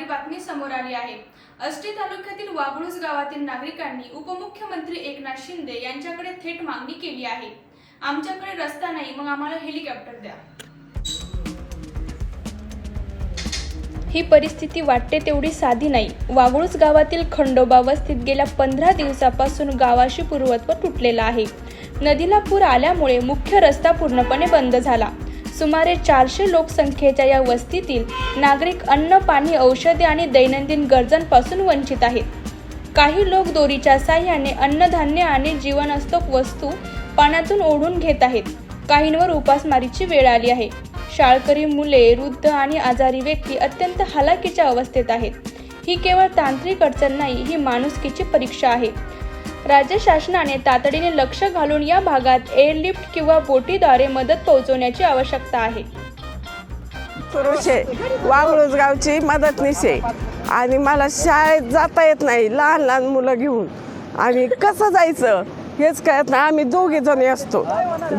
करणारी बातमी समोर आली आहे. अष्टी तालुक्यातील वाघळूस गावातील नागरिकांनी उपमुख्यमंत्री एकनाथ शिंदे यांच्याकडे थेट मागणी केली आहे. आमच्याकडे रस्ता नाही मग आम्हाला हेलिकॉप्टर द्या. ही परिस्थिती वाटते तेवढी साधी नाही. वाघळूस गावातील खंडोबा वस्तीत गेल्या पंधरा दिवसापासून गावाशी पूर्वत्व तुटलेला आहे. नदीला पूर आल्यामुळे मुख्य रस्ता पूर्णपणे बंद झाला. सुमारे चारशे लोकसंख्येच्या या वस्तीतील नागरिक अन्न पाणी औषधे आणि दैनंदिन गरजांपासून वंचित आहेत. काही लोक दोरीच्या साह्याने अन्नधान्य आणि जीवनास्तोक वस्तू पाण्यातून ओढून घेत आहेत. काहींवर उपासमारीची वेळ आली आहे. शाळकरी मुले वृद्ध आणि आजारी व्यक्ती अत्यंत हलाखीच्या अवस्थेत आहेत. ही केवळ तांत्रिक अडचण नाही ही माणुसकीची परीक्षा आहे. राज्य शासनाने तातडीने लक्ष घालून या भागात एअरलिफ्ट किंवा बोटीद्वारे मदत पोहोचवण्याची आवश्यकता आहे. सुरुशे वाघळूस गावची मदतनीस आहे. आणि मला शाळेत जाता येत नाही लहान लहान मुलं घेऊन. आणि कसं जायचं हेच कळत नाही. आम्ही दोघे जणी असतो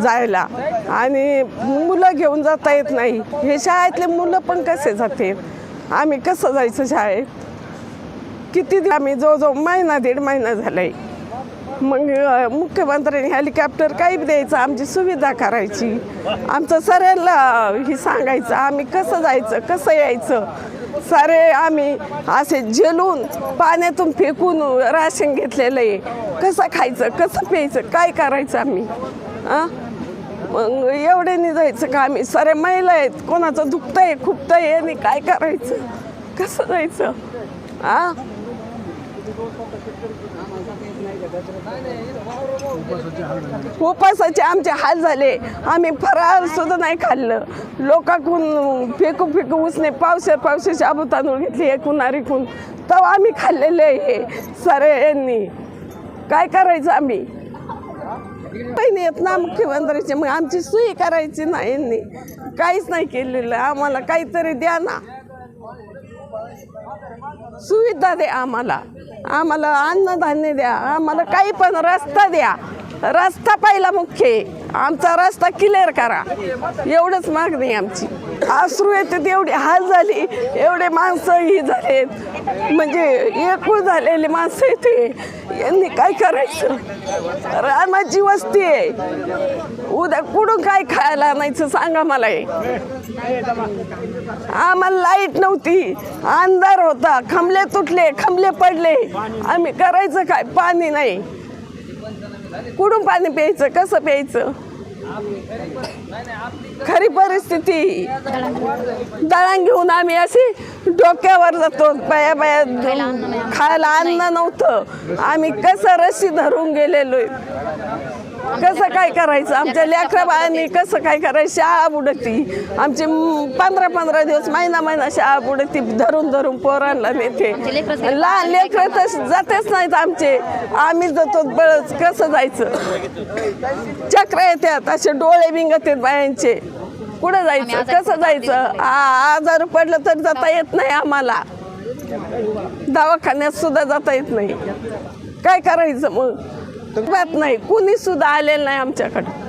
जायला. आणि मुलं घेऊन जाता येत नाही. हे शाळेतले मुलं पण कसे जाते? आम्ही कसं जायचं शाळेत? किती आम्ही जवळजवळ महिना दीड महिना झालाय. मग मुख्यमंत्र्यांनी हेलिकॉप्टर काही द्यायचं आमची सुविधा करायची. आमचं सऱ्यांना ही सांगायचं आम्ही कसं जायचं कसं यायचं? सारे आम्ही असे झेलून पाण्यातून फेकून राशन घेतलेलं आहे. कसं खायचं कसं प्यायचं काय करायचं आम्ही? हां मग एवढे नाही जायचं का आम्ही? सारे महिला आहेत कोणाचं दुखतंय आहे आणि काय करायचं? कसं जायचं? हां उपासाचे आमचे हाल झाले. आम्ही फराळ सुद्धा नाही खाल्लं. लोकांकून फेकू फेकू उसने पावसे पावसे शाबू तांदूळ घेतले एकूण खून तव आम्ही खाल्लेले हे सारे यांनी. काय करायचं आम्ही? नाही येत ना मुख्यमंत्र्याचे. मग आमची सुई करायची नाही यांनी. काहीच नाही केलेलं. आम्हाला काहीतरी द्या ना. सुविधा द्या आम्हाला. आम्हाला अन्नधान्य द्या. आम्हाला काही पण रस्ता द्या. रस्ता पहिला मुख्य आहे. आमचा रस्ता क्लिअर करा. एवढंच मागणी आमची. आसरू येते एवढी हाल झाली एवढे माणसं ही झालेत. म्हणजे एकूण झालेली माणसं येते यांनी काय करायचं? रामाची वस्ती आहे. उद्या कुठून काय खायला आणायचं सांगा मला हे. आम्हाला लाइट नव्हती. अंधार होता. खमले तुटले खमले पडले. आम्ही करायचं काय? पाणी नाही. कुठून पाणी प्यायचं? कसं प्यायचं? खरी परिस्थिती. दळण घेऊन आम्ही अशी डोक्यावर जातो. बाया बाया खायला अन्न नव्हतं. आम्ही कसं रस्सी धरून गेलेलो. कसं काय करायचं? आमच्या लेकरा बायांनी कसं काय करायचं? शाळा बुडती. आमची पंधरा पंधरा दिवस महिना महिना शाळा बुडती. धरून धरून पोरांना नेते लहान लेकरं तर जातेच नाहीत आमचे. आम्ही जातो बळच कसं जायचं? चक्र येतात. असे डोळे बिंगत आहेत बायांचे. कुठं जायचं? कसं जायचं? आ- आजार पडलं तर जाता येत नाही आम्हाला. दवाखान्यात सुद्धा जाता येत नाही. काय करायचं मग? बात नाही. कुणी सुद्धा आलेलं नाही आमच्याकडे.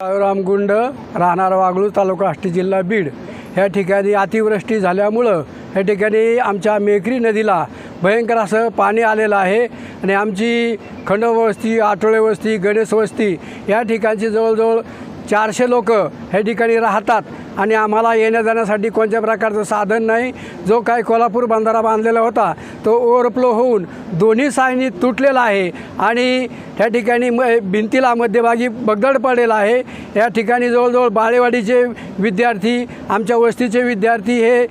राम गुंड राहणार वागळू तालुका आष्टी जिल्हा बीड. ह्या ठिकाणी अतिवृष्टी झाल्यामुळं ह्या ठिकाणी आमच्या मेकरी नदीला भयंकर असं पाणी आलेलं आहे. आणि आमची खंडवस्ती आठोळे वस्ती गणेश वस्ती या ठिकाणची जवळजवळ चारशे लोक ह्या ठिकाणी राहतात. आणि आम्हाला येण्या जाण्यासाठी कोणत्या प्रकारचं साधन नाही. जो काय कोल्हापूर बंधारा बांधलेला होता तो ओव्हरफ्लो होऊन दोन्ही सायनी तुटलेला आहे. आणि ह्या ठिकाणी म भिंतीला मध्यभागी बगदड पडलेला आहे. या ठिकाणी जवळजवळ बाळेवाडीचे विद्यार्थी आमच्या वस्तीचे विद्यार्थी हे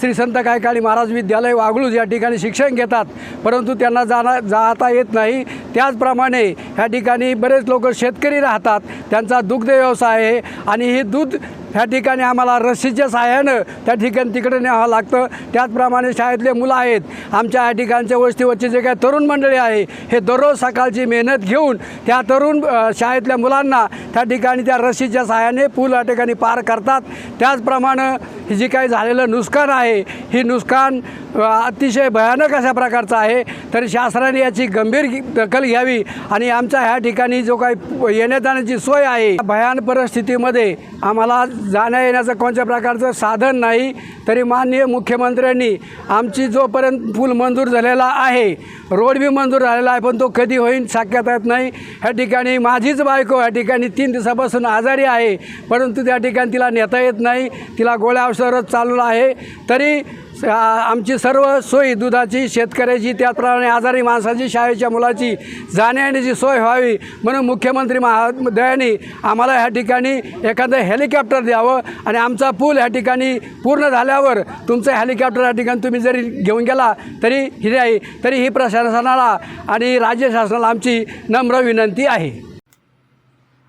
श्री संत कायकाळी महाराज विद्यालय वागळूज या ठिकाणी शिक्षण घेतात. परंतु त्यांना जाणं जाता येत नाही. त्याचप्रमाणे ह्या ठिकाणी बरेच लोक शेतकरी राहतात. त्यांचा दुग्ध व्यवसाय आहे. आणि हे दूध ह्या ठिकाणी आम्हाला रस्सीच्या सहाय्यानं त्या ठिकाणी तिकडे न्यावं लागतं. त्याचप्रमाणे शाळेतले मुलं आहेत. आमच्या या ठिकाणच्या वस्तीवरचे जे काही तरुण मंडळी आहे हे दररोज सकाळची मेहनत घेऊन त्या तरुण शाळेतल्या मुलांना त्या ठिकाणी त्या रस्सीच्या सहाय्याने पूल या ठिकाणी पार करतात. त्याचप्रमाणे हे जे काही झालेलं नुकसान आहे ही नुकसान अतिशय भयानक अशा प्रकारचं आहे. तरी शासनाने याची गंभीर दखल घ्यावी आणि आमच्या ह्या ठिकाणी जो काही येण्या जाण्याची सोय आहे भयान परिस्थितीमध्ये आम्हाला जाण्या येण्याचं कोणत्या प्रकारचं साधन नाही तरी माननीय मुख्यमंत्र्यांनी आमची जोपर्यंत पूल मंजूर झालेला आहे रोड बी मंजूर झालेला आहे पण तो कधी होईल शक्यता येत नाही. ह्या ठिकाणी माझीच बायको ह्या ठिकाणी तीन दिवसापासून आजारी आहे परंतु त्या ठिकाणी तिला नेता येत नाही तिला गोळ्या औषधावरच चालू आहे. तरी आमची सर्व सोयी दुधाची शेतकऱ्याची त्याचप्रमाणे आजारी माणसाची शाळेच्या मुलाची जाण्यायेण्याची सोय व्हावी म्हणून मुख्यमंत्री महोदयांनी आम्हाला ह्या ठिकाणी एखादं हेलिकॉप्टर द्यावं आणि आमचा पूल ह्या ठिकाणी पूर्ण झाल्यावर तुमचं हेलिकॉप्टर या ठिकाणी तुम्ही जरी घेऊन गेला तरी ही नाही तरी ही प्रशासनाला आणि राज्य शासनाला आमची नम्र विनंती आहे.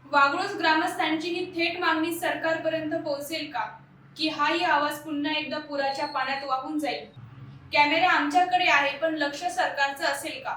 वागळूस ग्रामस्थांची ही थेट मागणी सरकारपर्यंत पोहोचेल का? की हाही आवाज पुन्हा एकदा पुराच्या पाण्यात वाहून जाईल. कॅमेरा आमच्याकडे आहे पण लक्ष सरकारचं असेल का?